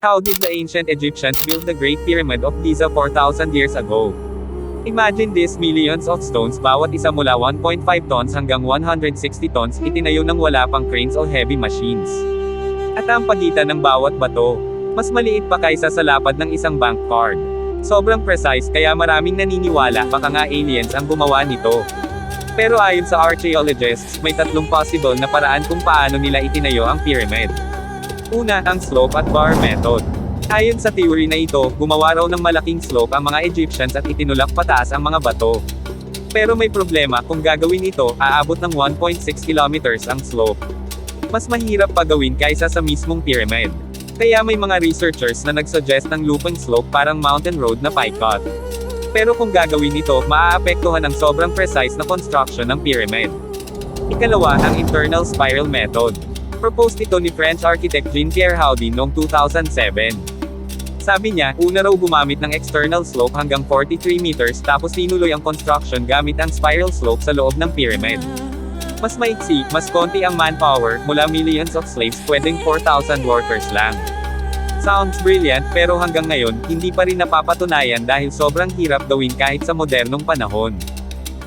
How did the ancient Egyptians build the Great Pyramid of Giza 4,000 years ago? Imagine this millions of stones bawat isa mula 1.5 tons hanggang 160 tons itinayo ng wala pang cranes o heavy machines. At ang pagitan ng bawat bato, mas maliit pa kaysa sa lapad ng isang bank card. Sobrang precise kaya maraming naniniwala baka nga aliens ang gumawa nito. Pero ayon sa archaeologists, may tatlong possible na paraan kung paano nila itinayo ang pyramid. Una, ang slope at bar method. Ayon sa theory na ito, gumawa raw ng malaking slope ang mga Egyptians at itinulak pataas ang mga bato. Pero may problema, kung gagawin ito, aabot ng 1.6 kilometers ang slope. Mas mahirap pa gawin kaysa sa mismong pyramid. Kaya may mga researchers na nagsuggest ng looping slope parang mountain road na paikot. Pero kung gagawin ito, maaapektuhan ang sobrang precise na construction ng pyramid. Ikalawa, ang internal spiral method. Proposed ito ni French architect Jean-Pierre Haudy noong 2007. Sabi niya, una raw gumamit ng external slope hanggang 43 meters tapos tinuloy ang construction gamit ang spiral slope sa loob ng pyramid. Mas maiksi, mas konti ang manpower, mula millions of slaves pwedeng 4,000 workers lang. Sounds brilliant, pero hanggang ngayon, hindi pa rin napapatunayan dahil sobrang hirap gawin kahit sa modernong panahon.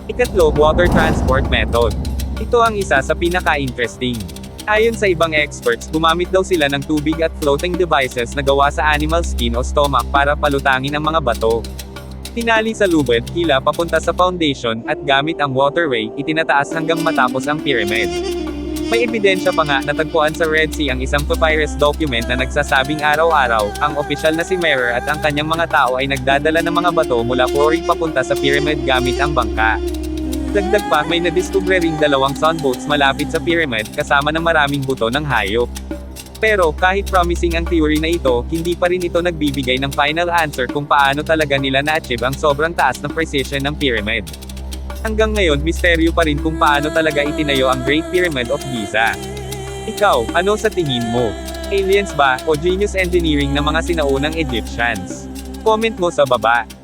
Ikatlo, water transport method. Ito ang isa sa pinaka-interesting. Ayon sa ibang experts, gumamit daw sila ng tubig at floating devices na gawa sa animal skin o stomach para palutangin ang mga bato. Tinali sa lubid, hila papunta sa foundation, at gamit ang waterway, itinataas hanggang matapos ang pyramid. May ebidensya pa nga natagpuan sa Red Sea ang isang papyrus document na nagsasabing araw-araw, ang opisyal na si Merer at ang kanyang mga tao ay nagdadala ng mga bato mula quarry papunta sa pyramid gamit ang bangka. Dagdag pa, may nadiskubre ring dalawang sunboats malapit sa pyramid kasama ng maraming buto ng hayop. Pero, kahit promising ang theory na ito, hindi pa rin ito nagbibigay ng final answer kung paano talaga nila na-achieve ang sobrang taas na precision ng pyramid. Hanggang ngayon, misteryo pa rin kung paano talaga itinayo ang Great Pyramid of Giza. Ikaw, ano sa tingin mo? Aliens ba, o genius engineering ng mga sinaunang Egyptians? Comment mo sa baba.